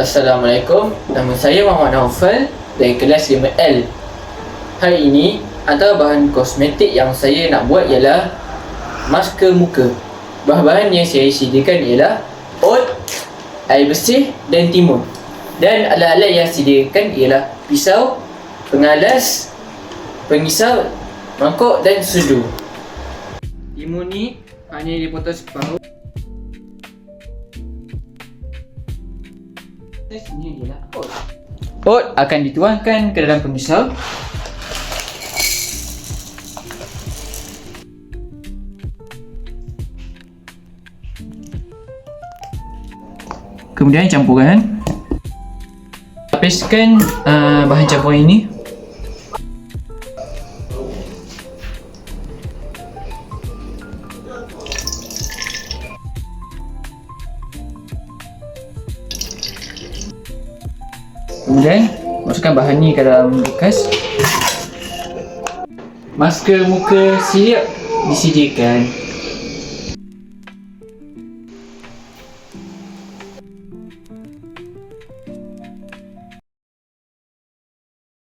Assalamualaikum. Nama saya Muhammad Naufal Dari kelas 5L Hari ini Antara bahan kosmetik yang saya nak buat ialah Masker muka. Bahan-bahan yang saya sediakan ialah Oat Air bersih dan timun. Dan alat-alat yang sediakan ialah Pisau Pengalas Pengisap Mangkuk dan sudu. Timun ni hanya dipotong separuh Ini ialah oat. Oat akan dituangkan ke dalam pengisap. Kemudian campurkan. Hapiskan uh, bahan campuran ini. Kemudian masukkan bahan ni ke dalam bekas. Masker muka siap disediakan.